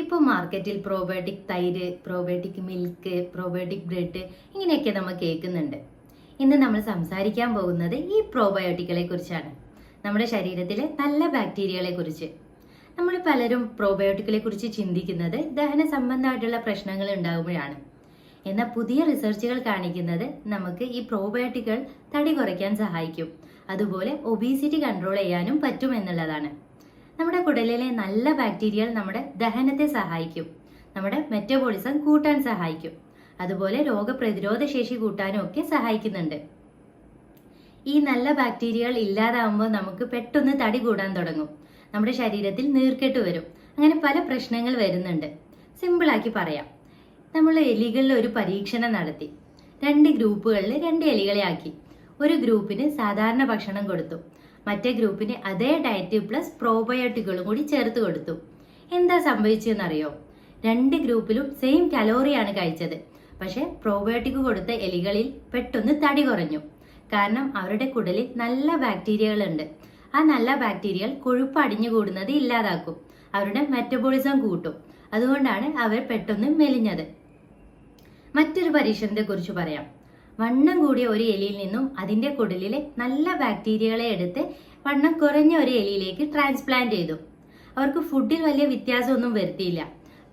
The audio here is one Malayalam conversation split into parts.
ഇപ്പോൾ മാർക്കറ്റിൽ പ്രോബയോട്ടിക് തൈര് പ്രോബയോട്ടിക് മിൽക്ക് പ്രോബയോട്ടിക് ബ്രെഡ് ഇങ്ങനെയൊക്കെ നമ്മൾ കേൾക്കുന്നുണ്ട്. ഇന്ന് നമ്മൾ സംസാരിക്കാൻ പോകുന്നത് ഈ പ്രോബയോട്ടിക്കുകളെ കുറിച്ചാണ്. നമ്മുടെ ശരീരത്തിലെ നല്ല ബാക്ടീരിയകളെ കുറിച്ച്. നമ്മൾ പലരും പ്രോബയോട്ടിക്കുകളെ കുറിച്ച് ചിന്തിക്കുന്നത് ദഹന സംബന്ധമായിട്ടുള്ള പ്രശ്നങ്ങൾ ഉണ്ടാകുമ്പോഴാണ് എന്നാൽ പുതിയ റിസർച്ചുകൾ കാണിക്കുന്നത് നമുക്ക് ഈ പ്രോബയോട്ടിക്കുകൾ തടി കുറയ്ക്കാൻ സഹായിക്കും. അതുപോലെ ഒബീസിറ്റി കൺട്രോൾ ചെയ്യാനും പറ്റും എന്നുള്ളതാണ്. നമ്മുടെ കുടലിലെ നല്ല ബാക്ടീരിയകൾ നമ്മുടെ ദഹനത്തെ സഹായിക്കും. നമ്മുടെ മെറ്റബോളിസം കൂട്ടാൻ സഹായിക്കും. അതുപോലെ രോഗപ്രതിരോധ ശേഷി കൂട്ടാനും ഒക്കെ സഹായിക്കുന്നുണ്ട്. ഈ നല്ല ബാക്ടീരിയകൾ ഇല്ലാതാവുമ്പോൾ നമുക്ക് പെട്ടെന്ന് തടി കൂടാൻ തുടങ്ങും. നമ്മുടെ ശരീരത്തിൽ നീർക്കെട്ട് വരും. അങ്ങനെ പല പ്രശ്നങ്ങൾ വരുന്നുണ്ട്. സിമ്പിളാക്കി പറയാം. നമ്മൾ എലികളിൽ ഒരു പരീക്ഷണം നടത്തി. രണ്ട് ഗ്രൂപ്പുകളിൽ രണ്ട് എലികളെ ആക്കി. ഒരു ഗ്രൂപ്പിന് സാധാരണ ഭക്ഷണം കൊടുത്തു. മറ്റേ ഗ്രൂപ്പിന് അതേ ഡയറ്റ് പ്ലസ് പ്രോബയോട്ടിക്കുകളും കൂടി ചേർത്ത് കൊടുത്തു. എന്താ സംഭവിച്ചെന്നറിയോ? രണ്ട് ഗ്രൂപ്പിലും സെയിം കലോറിയാണ് കഴിച്ചത്. പക്ഷെ പ്രോബയോട്ടിക് കൊടുത്ത എലികളിൽ പെട്ടെന്ന് തടി കുറഞ്ഞു. കാരണം അവരുടെ കുടലിൽ നല്ല ബാക്ടീരിയകളുണ്ട് ആ നല്ല ബാക്ടീരിയകൾ കൊഴുപ്പ് അടിഞ്ഞു കൂടുന്നത് ഇല്ലാതാക്കും. അവരുടെ മെറ്റബോളിസം കൂട്ടും. അതുകൊണ്ടാണ് അവർ പെട്ടെന്ന് മെലിഞ്ഞത്. മറ്റൊരു പരീക്ഷണത്തെ കുറിച്ച് പറയാം. വണ്ണം കൂടിയ ഒരു എലിയിൽ നിന്നും അതിന്റെ കുടലിലെ നല്ല ബാക്ടീരിയകളെ എടുത്ത് വണ്ണം കുറഞ്ഞ ഒരു എലിയിലേക്ക് ട്രാൻസ്പ്ലാന്റ് ചെയ്തു. അവർക്ക് ഫുഡിൽ വലിയ വ്യത്യാസമൊന്നും വരുത്തിയില്ല.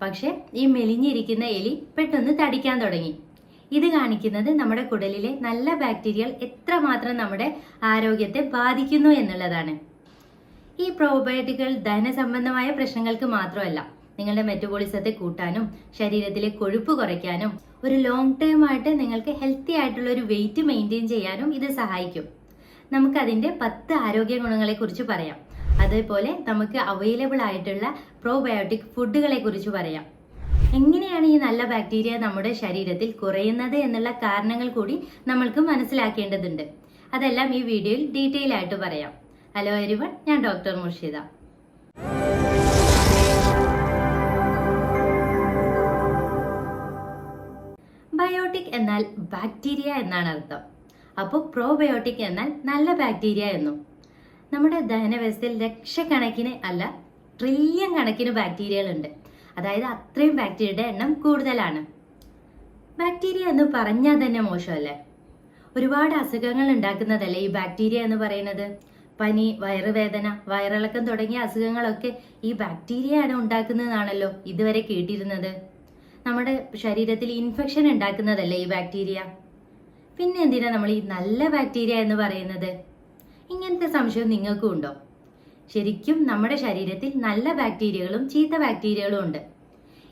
പക്ഷെ ഈ മെലിഞ്ഞിരിക്കുന്ന എലി പെട്ടെന്ന് തടിക്കാൻ തുടങ്ങി. ഇത് കാണിക്കുന്നത് നമ്മുടെ കുടലിലെ നല്ല ബാക്ടീരിയകൾ എത്രമാത്രം നമ്മുടെ ആരോഗ്യത്തെ ബാധിക്കുന്നു എന്നുള്ളതാണ്. ഈ പ്രോബയോട്ടിക്കുകൾ ദഹനസംബന്ധമായ പ്രശ്നങ്ങൾക്ക് മാത്രമല്ല നിങ്ങളുടെ മെറ്റബോളിസത്തെ കൂട്ടാനും ശരീരത്തിലെ കൊഴുപ്പ് കുറയ്ക്കാനും ഒരു ലോങ് ടേം ആയിട്ട് നിങ്ങൾക്ക് ഹെൽത്തി ആയിട്ടുള്ള ഒരു വെയിറ്റ് മെയിന്റെയിൻ ചെയ്യാനും ഇത് സഹായിക്കും. നമുക്കതിന്റെ പത്ത് ആരോഗ്യ ഗുണങ്ങളെ കുറിച്ച് പറയാം. അതേപോലെ നമുക്ക് അവൈലബിൾ ആയിട്ടുള്ള പ്രോബയോട്ടിക് ഫുഡുകളെ കുറിച്ച് പറയാം. എങ്ങനെയാണ് ഈ നല്ല ബാക്ടീരിയ നമ്മുടെ ശരീരത്തിൽ കുറയുന്നത് എന്നുള്ള കാരണങ്ങൾ കൂടി നമ്മൾക്ക് മനസ്സിലാക്കേണ്ടതുണ്ട്. അതെല്ലാം ഈ വീഡിയോയിൽ ഡീറ്റെയിൽ ആയിട്ട് പറയാം. ഹലോ എരിവൺ ഞാൻ ഡോക്ടർ മുർഷിദ. ബയോട്ടിക് എന്നാൽ ബാക്ടീരിയ എന്നാണ് അർത്ഥം. അപ്പോൾ പ്രോബയോട്ടിക് എന്നാൽ നല്ല ബാക്ടീരിയ എന്നും. നമ്മുടെ ദഹനവ്യവസ്ഥയിൽ ലക്ഷക്കണക്കിന് അല്ല ട്രില്യൺ കണക്കിന് ബാക്ടീരിയകളുണ്ട് അതായത് അത്രയും ബാക്ടീരിയയുടെ എണ്ണം കൂടുതലാണ്. ബാക്ടീരിയ എന്ന് പറഞ്ഞാൽ തന്നെ മോശമല്ലേ? ഒരുപാട് അസുഖങ്ങൾ ഉണ്ടാക്കുന്നതല്ലേ ഈ ബാക്ടീരിയ എന്ന് പറയുന്നത്? പനി വയറുവേദന വയറിളക്കം തുടങ്ങിയ അസുഖങ്ങളൊക്കെ ഈ ബാക്ടീരിയയാണ് ഉണ്ടാക്കുന്നതാണല്ലോ ഇതുവരെ കേട്ടിരുന്നത്. നമ്മുടെ ശരീരത്തിൽ ഇൻഫെക്ഷൻ ഉണ്ടാക്കുന്നതല്ലേ ഈ ബാക്ടീരിയ പിന്നെ എന്തിനാ നമ്മൾ ഈ നല്ല ബാക്ടീരിയ എന്ന് പറയുന്നത്? ഇങ്ങനത്തെ സംശയം നിങ്ങൾക്കും ഉണ്ടോ? ശരിക്കും നമ്മുടെ ശരീരത്തിൽ നല്ല ബാക്ടീരിയകളും ചീത്ത ബാക്ടീരിയകളും ഉണ്ട്.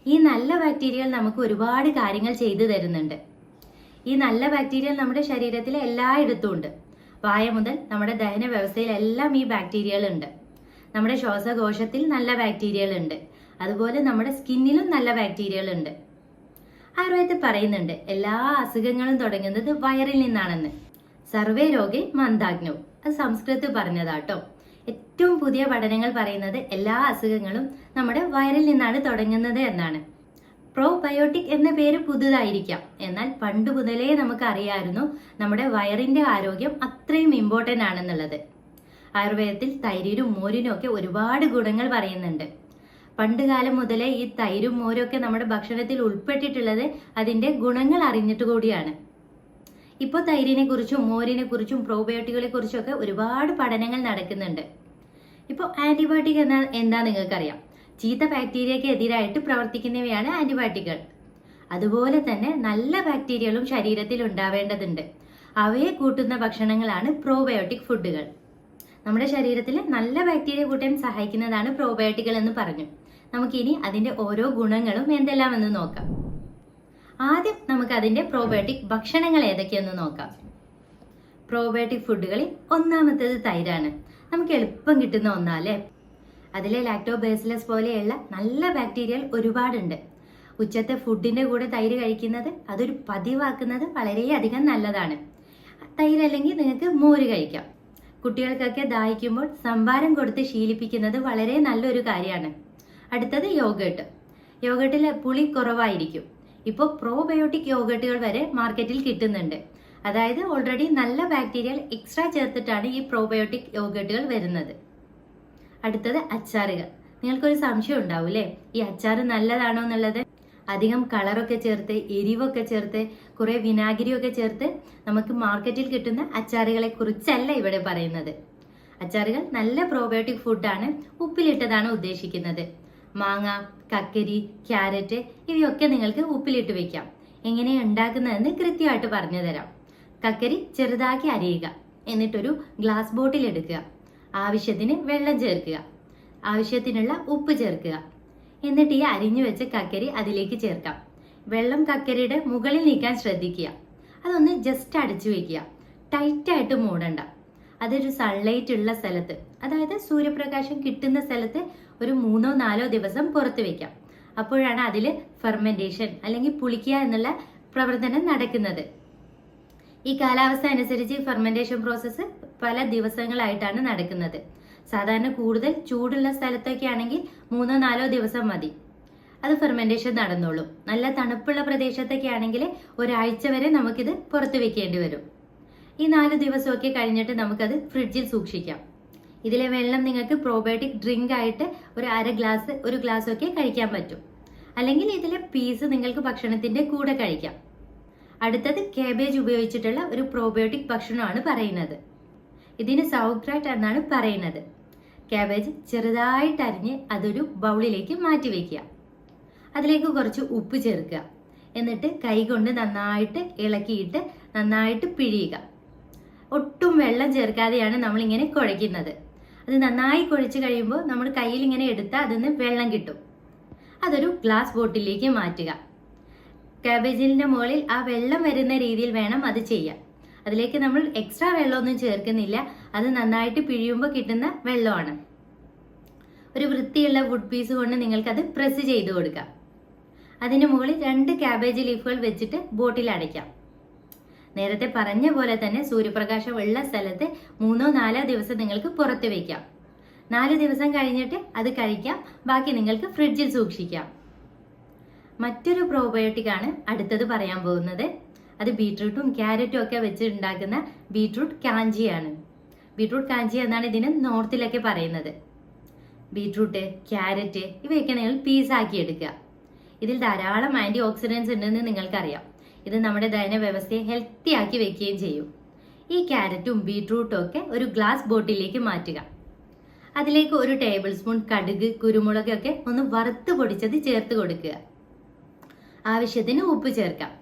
ഈ നല്ല ബാക്ടീരിയകൾ നമുക്ക് ഒരുപാട് കാര്യങ്ങൾ ചെയ്തു തരുന്നുണ്ട്. ഈ നല്ല ബാക്ടീരിയ നമ്മുടെ ശരീരത്തിൽ എല്ലായിടത്തും ഉണ്ട്. വായ മുതൽ നമ്മുടെ ദഹന വ്യവസ്ഥയിലെല്ലാം ഈ ബാക്ടീരിയകൾ ഉണ്ട് നമ്മുടെ ശ്വാസകോശത്തിൽ നല്ല ബാക്ടീരിയകൾ ഉണ്ട് അതുപോലെ നമ്മുടെ സ്കിന്നിലും നല്ല ബാക്ടീരിയകൾ ഉണ്ട് ആയുർവേദത്തിൽ പറയുന്നുണ്ട് എല്ലാ അസുഖങ്ങളും തുടങ്ങുന്നത് വയറിൽ നിന്നാണെന്ന്. സർവേ രോഗി മന്ദാഗ്നവും അത് സംസ്കൃതത്തിൽ പറഞ്ഞതാട്ടോ. ഏറ്റവും പുതിയ പഠനങ്ങൾ പറയുന്നത് എല്ലാ അസുഖങ്ങളും നമ്മുടെ വയറിൽ നിന്നാണ് തുടങ്ങുന്നത് എന്നാണ്. പ്രോബയോട്ടിക് എന്ന പേര് പുതുതായിരിക്കാം. എന്നാൽ പണ്ട് മുതലേ നമുക്ക് അറിയാമായിരുന്നു നമ്മുടെ വയറിന്റെ ആരോഗ്യം അത്രയും ഇമ്പോർട്ടന്റ് ആണെന്നുള്ളത്. ആയുർവേദത്തിൽ തൈരിനും മോരിനും ഒക്കെ ഒരുപാട് ഗുണങ്ങൾ പറയുന്നുണ്ട്. പണ്ട് കാലം മുതലേ ഈ തൈരും മോരും ഒക്കെ നമ്മുടെ ഭക്ഷണത്തിൽ ഉൾപ്പെട്ടിട്ടുള്ളത് അതിന്റെ ഗുണങ്ങൾ അറിഞ്ഞിട്ട് കൂടിയാണ്. ഇപ്പോൾ തൈരിനെ കുറിച്ചും മോരിനെ കുറിച്ചും പ്രോബയോട്ടിക്കുകളെ കുറിച്ചും ഒക്കെ ഒരുപാട് പഠനങ്ങൾ നടക്കുന്നുണ്ട്. ഇപ്പോൾ ആന്റിബയോട്ടിക് എന്നാൽ എന്താ നിങ്ങൾക്കറിയാം? ചീത്ത ബാക്ടീരിയക്ക് എതിരായിട്ട് പ്രവർത്തിക്കുന്നവയാണ് ആന്റിബയോട്ടിക്കുകൾ അതുപോലെ തന്നെ നല്ല ബാക്ടീരിയകളും ശരീരത്തിൽ ഉണ്ടാവേണ്ടതുണ്ട്. അവയെ കൂട്ടുന്ന ഭക്ഷണങ്ങളാണ് പ്രോബയോട്ടിക് ഫുഡുകൾ നമ്മുടെ ശരീരത്തിൽ നല്ല ബാക്ടീരിയ കൂട്ടാൻ സഹായിക്കുന്നതാണ് പ്രോബയോട്ടിക്കുകൾ എന്ന് പറഞ്ഞു. നമുക്കിനി അതിന്റെ ഓരോ ഗുണങ്ങളും എന്തെല്ലാമെന്ന് നോക്കാം. ആദ്യം നമുക്ക് അതിന്റെ പ്രോബയോട്ടിക് ഭക്ഷണങ്ങൾ ഏതൊക്കെയെന്ന് നോക്കാം. പ്രോബയോട്ടിക് ഫുഡുകളിൽ ഒന്നാമത്തേത് തൈരാണ്. നമുക്ക് എളുപ്പം കിട്ടുന്ന ഒന്നാലേ അതിലെ ലാക്ടോബേസിലസ് പോലെയുള്ള നല്ല ബാക്ടീരിയൽ ഒരുപാടുണ്ട്. ഉച്ചത്തെ ഫുഡിന്റെ കൂടെ തൈര് കഴിക്കുന്നത് അതൊരു പതിവാക്കുന്നത് വളരെയധികം നല്ലതാണ്. തൈര് അല്ലെങ്കിൽ നിങ്ങൾക്ക് മോര് കഴിക്കാം. കുട്ടികൾക്കൊക്കെ ദാഹിക്കുമ്പോൾ സംഭാരം കൊടുത്ത് ശീലിപ്പിക്കുന്നത് വളരെ നല്ലൊരു കാര്യമാണ്. അടുത്തത് യോഗേട്ട്. യോഗേട്ടിൽ പുളി കുറവായിരിക്കും. ഇപ്പോൾ പ്രോബയോട്ടിക് യോഗേട്ടുകൾ വരെ മാർക്കറ്റിൽ കിട്ടുന്നുണ്ട്. അതായത് ഓൾറെഡി നല്ല ബാക്ടീരിയൽ എക്സ്ട്രാ ചേർത്തിട്ടാണ് ഈ പ്രോബയോട്ടിക് യോഗേട്ടുകൾ വരുന്നത്. അടുത്തത് അച്ചാറുകൾ. നിങ്ങൾക്കൊരു സംശയം ഉണ്ടാവും അല്ലേ ഈ അച്ചാർ നല്ലതാണോ എന്നുള്ളത്? അധികം കളറൊക്കെ ചേർത്ത് എരിവൊക്കെ ചേർത്ത് കുറെ വിനാഗിരിയൊക്കെ ചേർത്ത് നമുക്ക് മാർക്കറ്റിൽ കിട്ടുന്ന അച്ചാറുകളെ കുറിച്ചല്ല ഇവിടെ പറയുന്നത്. അച്ചാറുകൾ നല്ല പ്രോബയോട്ടിക് ഫുഡാണ് ഉപ്പിലിട്ടതാണ് ഉദ്ദേശിക്കുന്നത്. മാങ്ങ കക്കരി ക്യാരറ്റ് ഇവയൊക്കെ നിങ്ങൾക്ക് ഉപ്പിലിട്ട് വെക്കാം. എങ്ങനെ ഉണ്ടാക്കുന്നതെന്ന് കൃത്യമായിട്ട് പറഞ്ഞു തരാം. കക്കരി ചെറുതാക്കി അരിയുക. എന്നിട്ടൊരു ഗ്ലാസ് ബോട്ടിൽ എടുക്കുക. ആവശ്യത്തിന് വെള്ളം ചേർക്കുക. ആവശ്യത്തിനുള്ള ഉപ്പ് ചേർക്കുക. എന്നിട്ട് ഈ അരിഞ്ഞു വെച്ച കക്കരി അതിലേക്ക് ചേർക്കാം. വെള്ളം കക്കരിയുടെ മുകളിൽ നീക്കാൻ ശ്രദ്ധിക്കുക. അതൊന്ന് ജസ്റ്റ് അടച്ചു വെക്കുക. ടൈറ്റായിട്ട് മൂടണ്ട. അതൊരു സൺലൈറ്റ് ഉള്ള സ്ഥലത്ത് അതായത് സൂര്യപ്രകാശം കിട്ടുന്ന സ്ഥലത്ത് ഒരു മൂന്നോ നാലോ ദിവസം പുറത്ത് വെക്കാം. അപ്പോഴാണ് അതിൽ ഫെർമെന്റേഷൻ അല്ലെങ്കിൽ പുളിക്കുക എന്നുള്ള പ്രവർത്തനം നടക്കുന്നത്. ഈ കാലാവസ്ഥ അനുസരിച്ച് ഫെർമെന്റേഷൻ പ്രോസസ്സ് പല ദിവസങ്ങളായിട്ടാണ് നടക്കുന്നത്. സാധാരണ കൂടുതൽ ചൂടുള്ള സ്ഥലത്തൊക്കെ ആണെങ്കിൽ മൂന്നോ നാലോ ദിവസം മതി. അത് ഫെർമെന്റേഷൻ നടന്നോളും. നല്ല തണുപ്പുള്ള പ്രദേശത്തൊക്കെ ആണെങ്കിൽ ഒരാഴ്ച വരെ നമുക്കിത് പുറത്ത് വെക്കേണ്ടി വരും. ഈ നാല് ദിവസമൊക്കെ കഴിഞ്ഞിട്ട് നമുക്കത് ഫ്രിഡ്ജിൽ സൂക്ഷിക്കാം. ഇതിലെ വെള്ളം നിങ്ങൾക്ക് പ്രോബയോട്ടിക് ഡ്രിങ്ക് ആയിട്ട് ഒരു അര ഗ്ലാസ് ഒരു ഗ്ലാസ് ഒക്കെ കഴിക്കാൻ പറ്റും. അല്ലെങ്കിൽ ഇതിലെ പീസ് നിങ്ങൾക്ക് ഭക്ഷണത്തിന്റെ കൂടെ കഴിക്കാം. അടുത്തത് കേബേജ് ഉപയോഗിച്ചിട്ടുള്ള ഒരു പ്രോബയോട്ടിക് ഭക്ഷണമാണ് പറയുന്നത്. ഇതിന് സൗഗ്രാറ്റ് എന്നാണ് പറയുന്നത്. കാബേജ് ചെറുതായിട്ട് അരിഞ്ഞ് അതൊരു ബൗളിലേക്ക് മാറ്റി വെക്കുക. അതിലേക്ക് കുറച്ച് ഉപ്പ് ചേർക്കുക. എന്നിട്ട് കൈകൊണ്ട് നന്നായിട്ട് ഇളക്കിയിട്ട് നന്നായിട്ട് പിഴിയുക. ഒട്ടും വെള്ളം ചേർക്കാതെയാണ് നമ്മളിങ്ങനെ കുഴയ്ക്കുന്നത്. അത് നന്നായി കുഴച്ച് കഴിയുമ്പോൾ നമ്മൾ കയ്യിൽ ഇങ്ങനെ എടുത്താൽ അതിന് വെള്ളം കിട്ടും. അതൊരു ഗ്ലാസ് ബോട്ടിലേക്ക് മാറ്റുക. കാബേജിന്റെ മുകളിൽ ആ വെള്ളം വരുന്ന രീതിയിൽ വേണം അത് ചെയ്യാൻ. അതിലേക്ക് നമ്മൾ എക്സ്ട്രാ വെള്ളമൊന്നും ചേർക്കുന്നില്ല. അത് നന്നായിട്ട് പിഴിയുമ്പോൾ കിട്ടുന്ന വെള്ളമാണ്. ഒരു വൃത്തിയുള്ള വുഡ് പീസ് കൊണ്ട് നിങ്ങൾക്കത് പ്രസ് ചെയ്ത് കൊടുക്കാം. അതിന് മുകളിൽ രണ്ട് കാബേജ് ലീഫുകൾ വെച്ചിട്ട് ബോട്ടിൽ അടയ്ക്കാം. നേരത്തെ പറഞ്ഞ പോലെ തന്നെ സൂര്യപ്രകാശം ഉള്ള സ്ഥലത്ത് മൂന്നോ നാലോ ദിവസം നിങ്ങൾക്ക് പുറത്ത് വെക്കാം. നാല് ദിവസം കഴിഞ്ഞിട്ട് അത് കഴിക്കാം. ബാക്കി നിങ്ങൾക്ക് ഫ്രിഡ്ജിൽ സൂക്ഷിക്കാം. മറ്റൊരു പ്രോബയോട്ടിക് ആണ് അടുത്തത് പറയാൻ പോകുന്നത്. അത് ബീട്രൂട്ടും ക്യാരറ്റും ഒക്കെ വെച്ച് ഉണ്ടാക്കുന്ന ബീട്രൂട്ട് കാഞ്ചിയാണ്. ബീട്രൂട്ട് കാഞ്ചി എന്നാണ് ഇതിന് നോർത്തിലൊക്കെ പറയുന്നത്. ബീട്രൂട്ട് ക്യാരറ്റ് ഇവയൊക്കെ നിങ്ങൾ പീസാക്കി എടുക്കുക. ഇതിൽ ധാരാളം ആന്റി ഓക്സിഡൻസ് ഉണ്ടെന്ന് നിങ്ങൾക്കറിയാം. ഇത് നമ്മുടെ ദഹന വ്യവസ്ഥയെ ഹെൽത്തി ആക്കി വെക്കുകയും ചെയ്യും. ഈ ക്യാരറ്റും ബീട്രൂട്ടും ഒക്കെ ഒരു ഗ്ലാസ് ബോട്ടിലേക്ക് മാറ്റുക. അതിലേക്ക് ഒരു ടേബിൾ സ്പൂൺ കടുക് കുരുമുളകൊക്കെ ഒന്ന് വറുത്ത് പൊടിച്ചത് ചേർത്ത് കൊടുക്കുക. ആവശ്യത്തിന് ഉപ്പ് ചേർക്കാം.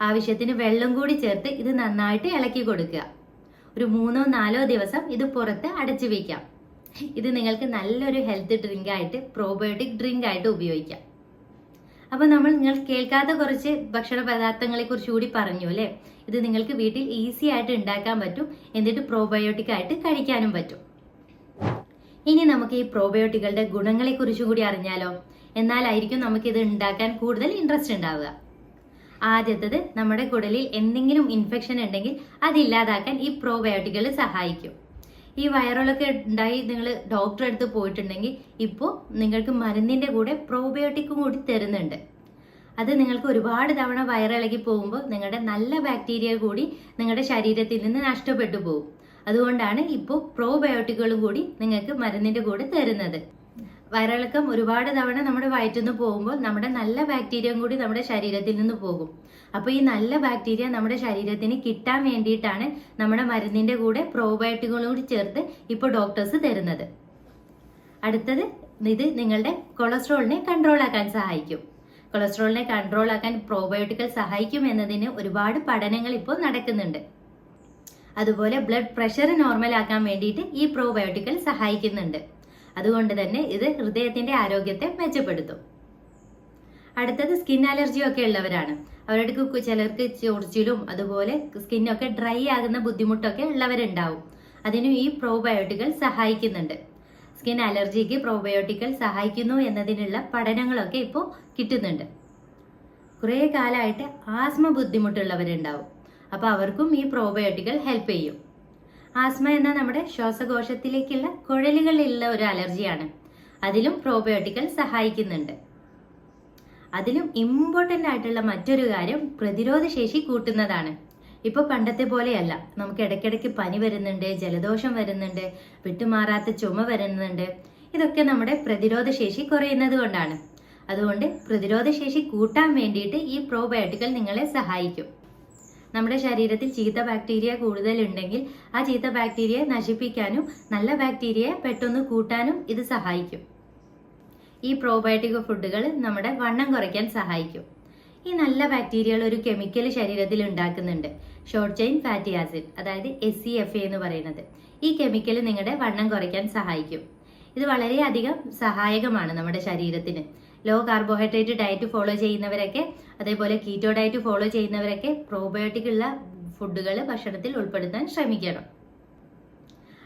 ആവശ്യത്തിന് വെള്ളം കൂടി ചേർത്ത് ഇത് നന്നായിട്ട് ഇളക്കി കൊടുക്കുക. ഒരു മൂന്നോ നാലോ ദിവസം ഇത് പുറത്ത് അടച്ചു വെക്കാം. ഇത് നിങ്ങൾക്ക് നല്ലൊരു ഹെൽത്ത് ഡ്രിങ്ക് ആയിട്ട് പ്രോബയോട്ടിക് ഡ്രിങ്ക് ആയിട്ട് ഉപയോഗിക്കാം. അപ്പൊ നമ്മൾ നിങ്ങൾ കേൾക്കാത്ത കുറച്ച് ഭക്ഷണ പദാർത്ഥങ്ങളെ കുറിച്ച് കൂടി പറഞ്ഞു അല്ലേ? ഇത് നിങ്ങൾക്ക് വീട്ടിൽ ഈസി ആയിട്ട് ഉണ്ടാക്കാൻ പറ്റും എന്നിട്ട് പ്രോബയോട്ടിക് ആയിട്ട് കഴിക്കാനും പറ്റും. ഇനി നമുക്ക് ഈ പ്രോബയോട്ടിക്കുകളുടെ ഗുണങ്ങളെ കുറിച്ചും കൂടി അറിഞ്ഞാലോ? എന്നാലായിരിക്കും നമുക്ക് ഇത് ഉണ്ടാക്കാൻ കൂടുതൽ ഇൻട്രസ്റ്റ് ഉണ്ടാവുക. ആദ്യത്തത് നമ്മുടെ കുടലിൽ എന്തെങ്കിലും ഇൻഫെക്ഷൻ ഉണ്ടെങ്കിൽ അത് ഇല്ലാതാക്കാൻ ഈ പ്രോബയോട്ടിക്കുകൾ സഹായിക്കും. ഈ വൈറലൊക്കെ ഉണ്ടായി നിങ്ങൾ ഡോക്ടറെ അടുത്ത് പോയിട്ടുണ്ടെങ്കിൽ ഇപ്പോൾ നിങ്ങൾക്ക് മരുന്നിന്റെ കൂടെ പ്രോബയോട്ടിക്കും കൂടി തരുന്നുണ്ട്. അത് നിങ്ങൾക്ക് ഒരുപാട് തവണ വയറിളകി പോകുമ്പോൾ നിങ്ങളുടെ നല്ല ബാക്ടീരിയ കൂടി നിങ്ങളുടെ ശരീരത്തിൽ നിന്ന് നഷ്ടപ്പെട്ടു പോകും. അതുകൊണ്ടാണ് ഇപ്പോൾ പ്രോബയോട്ടിക്കുകളും കൂടി നിങ്ങൾക്ക് മരുന്നിന്റെ കൂടെ തരുന്നത്. വയറിളക്കം ഒരുപാട് തവണ നമ്മുടെ വയറ്റിൽ നിന്ന് പോകുമ്പോൾ നമ്മുടെ നല്ല ബാക്ടീരിയയും കൂടി നമ്മുടെ ശരീരത്തിൽ നിന്ന് പോകും. അപ്പോൾ ഈ നല്ല ബാക്ടീരിയ നമ്മുടെ ശരീരത്തിന് കിട്ടാൻ വേണ്ടിയിട്ടാണ് നമ്മുടെ മരുന്നിന്റെ കൂടെ പ്രോബയോട്ടിക്കുകളും കൂടി ചേർത്ത് ഇപ്പോൾ ഡോക്ടേഴ്സ് തരുന്നത്. അടുത്തത് ഇത് നിങ്ങളുടെ കൊളസ്ട്രോളിനെ കൺട്രോൾ ആക്കാൻ സഹായിക്കും. കൊളസ്ട്രോളിനെ കൺട്രോൾ ആക്കാൻ പ്രോബയോട്ടിക്കൽ സഹായിക്കും എന്നതിന് ഒരുപാട് പഠനങ്ങൾ ഇപ്പോൾ നടക്കുന്നുണ്ട്. അതുപോലെ ബ്ലഡ് പ്രഷർ നോർമൽ ആക്കാൻ വേണ്ടിയിട്ട് ഈ പ്രോബയോട്ടിക്കൽ സഹായിക്കുന്നുണ്ട്. അതുകൊണ്ട് തന്നെ ഇത് ഹൃദയത്തിന്റെ ആരോഗ്യത്തെ മെച്ചപ്പെടുത്തും. അടുത്തത് സ്കിൻ അലർജി ഒക്കെ ഉള്ളവരാണ്. അവരുടെ ചിലർക്ക് ചൊറിച്ചിലും അതുപോലെ സ്കിന്നൊക്കെ ഡ്രൈ ആകുന്ന ബുദ്ധിമുട്ടൊക്കെ ഉള്ളവരുണ്ടാവും. അതിനും ഈ പ്രോബയോട്ടിക്കൽ സഹായിക്കുന്നുണ്ട്. സ്കിൻ അലർജിക്ക് പ്രോബയോട്ടിക്കൽ സഹായിക്കുന്നു എന്നതിനുള്ള പഠനങ്ങളൊക്കെ ഇപ്പോൾ കിട്ടുന്നുണ്ട്. കുറേ കാലമായിട്ട് ആസ്മ ബുദ്ധിമുട്ടുള്ളവരുണ്ടാവും. അപ്പോൾ അവർക്കും ഈ പ്രോബയോട്ടിക്കൽ ഹെൽപ്പ് ചെയ്യും. ആസ്മ എന്ന നമ്മുടെ ശ്വാസകോശത്തിലേക്കുള്ള കുഴലുകളിലുള്ള ഒരു അലർജിയാണ്. അതിലും പ്രോബയോട്ടിക്കൽ സഹായിക്കുന്നുണ്ട്. അതിലും ഇമ്പോർട്ടന്റ് ആയിട്ടുള്ള മറ്റൊരു കാര്യം പ്രതിരോധ ശേഷി കൂട്ടുന്നതാണ്. ഇപ്പൊ പണ്ടത്തെ പോലെയല്ല. നമുക്ക് ഇടയ്ക്കിടയ്ക്ക് പനി വരുന്നുണ്ട് ജലദോഷം വരുന്നുണ്ട് വിട്ടുമാറാത്ത ചുമ വരുന്നുണ്ട്. ഇതൊക്കെ നമ്മുടെ പ്രതിരോധ ശേഷി കുറയുന്നത് കൊണ്ടാണ്. അതുകൊണ്ട് പ്രതിരോധ ശേഷി കൂട്ടാൻ വേണ്ടിയിട്ട് ഈ പ്രോബയോട്ടിക്കൽ നിങ്ങളെ സഹായിക്കും. നമ്മുടെ ശരീരത്തിൽ ചീത്ത ബാക്ടീരിയ കൂടുതലുണ്ടെങ്കിൽ ആ ചീത്ത ബാക്ടീരിയയെ നശിപ്പിക്കാനും നല്ല ബാക്ടീരിയയെ പെട്ടെന്ന് കൂട്ടാനും ഇത് സഹായിക്കും. ഈ പ്രോബയോട്ടിക് ഫുഡുകൾ നമ്മുടെ വണ്ണം കുറയ്ക്കാൻ സഹായിക്കും. ഈ നല്ല ബാക്ടീരിയകൾ ഒരു കെമിക്കൽ ശരീരത്തിൽ ഉണ്ടാക്കുന്നുണ്ട്. ഷോർട്ട് ചെയിൻ ഫാറ്റി ആസിഡ് അതായത് എസ് സി എഫ് എന്ന് പറയുന്നത്. ഈ കെമിക്കൽ നിങ്ങളുടെ വണ്ണം കുറയ്ക്കാൻ സഹായിക്കും. ഇത് വളരെയധികം സഹായകമാണ് നമ്മുടെ ശരീരത്തിന്. ലോ കാർബോഹൈഡ്രേറ്റ് ഡയറ്റ് ഫോളോ ചെയ്യുന്നവരൊക്കെ അതേപോലെ കീറ്റോ ഡയറ്റ് ഫോളോ ചെയ്യുന്നവരൊക്കെ പ്രോബയോട്ടിക് ഉള്ള ഫുഡുകൾ ഭക്ഷണത്തിൽ ഉൾപ്പെടുത്താൻ ശ്രമിക്കണം.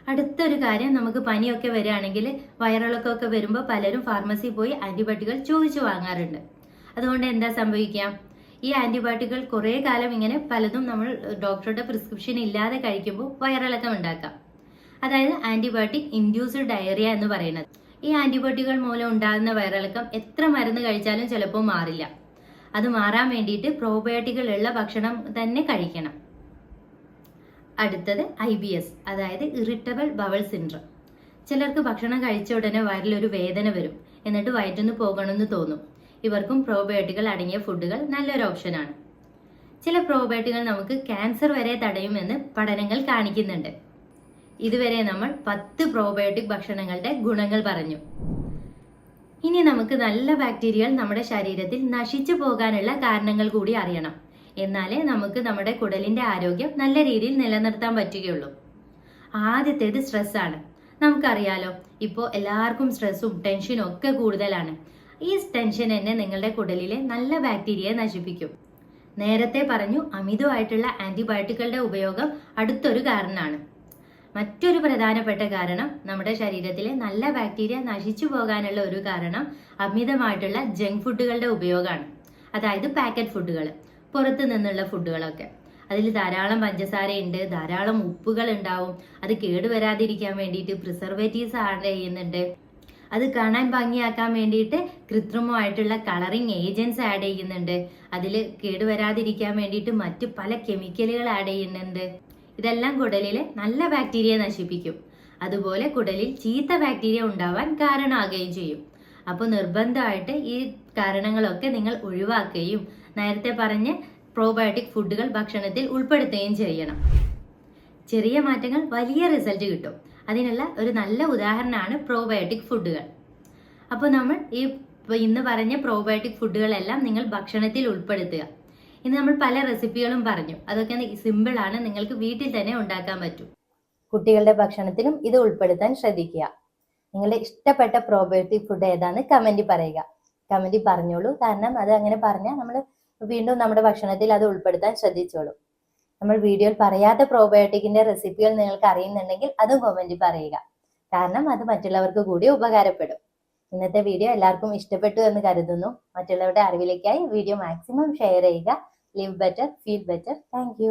അടുത്തൊരു കാര്യം നമുക്ക് പനിയൊക്കെ വരികയാണെങ്കിൽ വയറിളക്കമൊക്കെ വരുമ്പോൾ പലരും ഫാർമസിയിൽ പോയി ആന്റിബയോട്ടിക്കുകൾ ചോദിച്ചു വാങ്ങാറുണ്ട്. അതുകൊണ്ട് എന്താ സംഭവിക്കാം? ഈ ആന്റിബയോട്ടിക്കുകൾ കുറേ കാലം ഇങ്ങനെ പലതും നമ്മൾ ഡോക്ടറുടെ പ്രിസ്ക്രിപ്ഷൻ ഇല്ലാതെ കഴിക്കുമ്പോൾ വയറിളക്കം ഉണ്ടാക്കാം. അതായത് ആന്റിബയോട്ടിക് ഇൻഡ്യൂസ്ഡ് ഡയറിയ എന്ന് പറയുന്നത്. ഈ ആന്റിബയോട്ടിക്കുകൾ മൂലം ഉണ്ടാകുന്ന വയറിളക്കം എത്ര മരുന്ന് കഴിച്ചാലും ചിലപ്പോൾ മാറില്ല. അത് മാറാൻ വേണ്ടിയിട്ട് പ്രോബയോട്ടിക്കുകൾ ഉള്ള ഭക്ഷണം തന്നെ കഴിക്കണം. അടുത്തത് ഐ ബി എസ് അതായത് ഇറിറ്റബിൾ ബവൽ സിൻഡ്രം ചിലർക്ക് ഭക്ഷണം കഴിച്ച ഉടനെ വയറിലൊരു വേദന വരും. എന്നിട്ട് വയറ്റിന്ന് പോകണമെന്ന് തോന്നും. ഇവർക്കും പ്രോബയോട്ടിക്കുകൾ അടങ്ങിയ ഫുഡുകൾ നല്ലൊരു ഓപ്ഷനാണ് ചില പ്രോബയോട്ടിക്കുകൾ നമുക്ക് ക്യാൻസർ വരെ തടയുമെന്ന് പഠനങ്ങൾ കാണിക്കുന്നുണ്ട്. ഇതുവരെ നമ്മൾ പത്ത് പ്രോബയോട്ടിക് ഭക്ഷണങ്ങളുടെ ഗുണങ്ങൾ പറഞ്ഞു. ഇനി നമുക്ക് നല്ല ബാക്ടീരിയകൾ നമ്മുടെ ശരീരത്തിൽ നശിച്ചു പോകാനുള്ള കാരണങ്ങൾ കൂടി അറിയണം. എന്നാലേ നമുക്ക് നമ്മുടെ കുടലിന്റെ ആരോഗ്യം നല്ല രീതിയിൽ നിലനിർത്താൻ പറ്റുകയുള്ളൂ. ആദ്യത്തേത് സ്ട്രെസ്സാണ് നമുക്കറിയാലോ ഇപ്പോൾ എല്ലാവർക്കും സ്ട്രെസ്സും ടെൻഷനും ഒക്കെ കൂടുതലാണ്. ഈ ടെൻഷൻ തന്നെ നിങ്ങളുടെ കുടലിലെ നല്ല ബാക്ടീരിയയെ നശിപ്പിക്കും. നേരത്തെ പറഞ്ഞു അമിതമായിട്ടുള്ള ആന്റിബയോട്ടിക്കുകളുടെ ഉപയോഗം അടുത്തൊരു കാരണമാണ്. മറ്റൊരു പ്രധാനപ്പെട്ട കാരണം നമ്മുടെ ശരീരത്തിലെ നല്ല ബാക്ടീരിയ നശിച്ചു പോകാനുള്ള ഒരു കാരണം അമിതമായിട്ടുള്ള ജങ്ക് ഫുഡുകളുടെ ഉപയോഗമാണ്. അതായത് പാക്കറ്റ് ഫുഡുകൾ പുറത്തു നിന്നുള്ള ഫുഡുകളൊക്കെ. അതിൽ ധാരാളം പഞ്ചസാരയുണ്ട് ധാരാളം ഉപ്പുകൾ ഉണ്ടാവും. അത് കേടുവരാതിരിക്കാൻ വേണ്ടിയിട്ട് പ്രിസർവേറ്റീവ്സ് ആഡ് ചെയ്യുന്നുണ്ട്. അത് കാണാൻ ഭംഗിയാക്കാൻ വേണ്ടിയിട്ട് കൃത്രിമമായിട്ടുള്ള കളറിങ് ഏജൻസ് ആഡ് ചെയ്യുന്നുണ്ട്. അതിൽ കേടുവരാതിരിക്കാൻ വേണ്ടിയിട്ട് മറ്റു പല കെമിക്കലുകൾ ആഡ് ചെയ്യുന്നുണ്ട്. ഇതെല്ലാം കുടലിലെ നല്ല ബാക്ടീരിയ നശിപ്പിക്കും. അതുപോലെ കുടലിൽ ചീത്ത ബാക്ടീരിയ ഉണ്ടാവാൻ കാരണമാകുകയും ചെയ്യും. അപ്പോൾ നിർബന്ധമായിട്ട് ഈ കാരണങ്ങളൊക്കെ നിങ്ങൾ ഒഴിവാക്കുകയും നേരത്തെ പറഞ്ഞ പ്രോബയോട്ടിക് ഫുഡുകൾ ഭക്ഷണത്തിൽ ഉൾപ്പെടുത്തുകയും ചെയ്യണം. ചെറിയ മാറ്റങ്ങൾ വലിയ റിസൾട്ട് കിട്ടും. അതിനുള്ള ഒരു നല്ല ഉദാഹരണമാണ് പ്രോബയോട്ടിക് ഫുഡുകൾ അപ്പോൾ നമ്മൾ ഈ ഇന്ന് പറഞ്ഞ പ്രോബയോട്ടിക് ഫുഡുകളെല്ലാം നിങ്ങൾ ഭക്ഷണത്തിൽ ഉൾപ്പെടുത്തുക. ഇന്ന് നമ്മൾ പല റെസിപ്പികളും പറഞ്ഞു. അതൊക്കെ സിമ്പിൾ ആണ്. നിങ്ങൾക്ക് വീട്ടിൽ തന്നെ ഉണ്ടാക്കാൻ പറ്റും. കുട്ടികളുടെ ഭക്ഷണത്തിലും ഇത് ഉൾപ്പെടുത്താൻ ശ്രദ്ധിക്കുക. നിങ്ങളുടെ ഇഷ്ടപ്പെട്ട പ്രോബയോട്ടിക് ഫുഡ് ഏതാണ് കമന്റ് പറയുക. കമന്റ് പറഞ്ഞോളൂ. കാരണം അത് അങ്ങനെ പറഞ്ഞാൽ നമ്മൾ വീണ്ടും നമ്മുടെ ഭക്ഷണത്തിൽ അത് ഉൾപ്പെടുത്താൻ ശ്രദ്ധിച്ചോളൂ. നമ്മൾ വീഡിയോയിൽ പറയാത്ത പ്രോബയോട്ടിക്കിന്റെ റെസിപ്പികൾ നിങ്ങൾക്ക് അറിയുന്നുണ്ടെങ്കിൽ അതും കമന്റ് പറയുക. കാരണം അത് മറ്റുള്ളവർക്ക് കൂടി ഉപകാരപ്പെടും. ഇന്നത്തെ വീഡിയോ എല്ലാവർക്കും ഇഷ്ടപ്പെട്ടു എന്ന് കരുതുന്നു. മറ്റുള്ളവരുടെ അറിവിലേക്കായി വീഡിയോ മാക്സിമം ഷെയർ ചെയ്യുക. live better feel better thank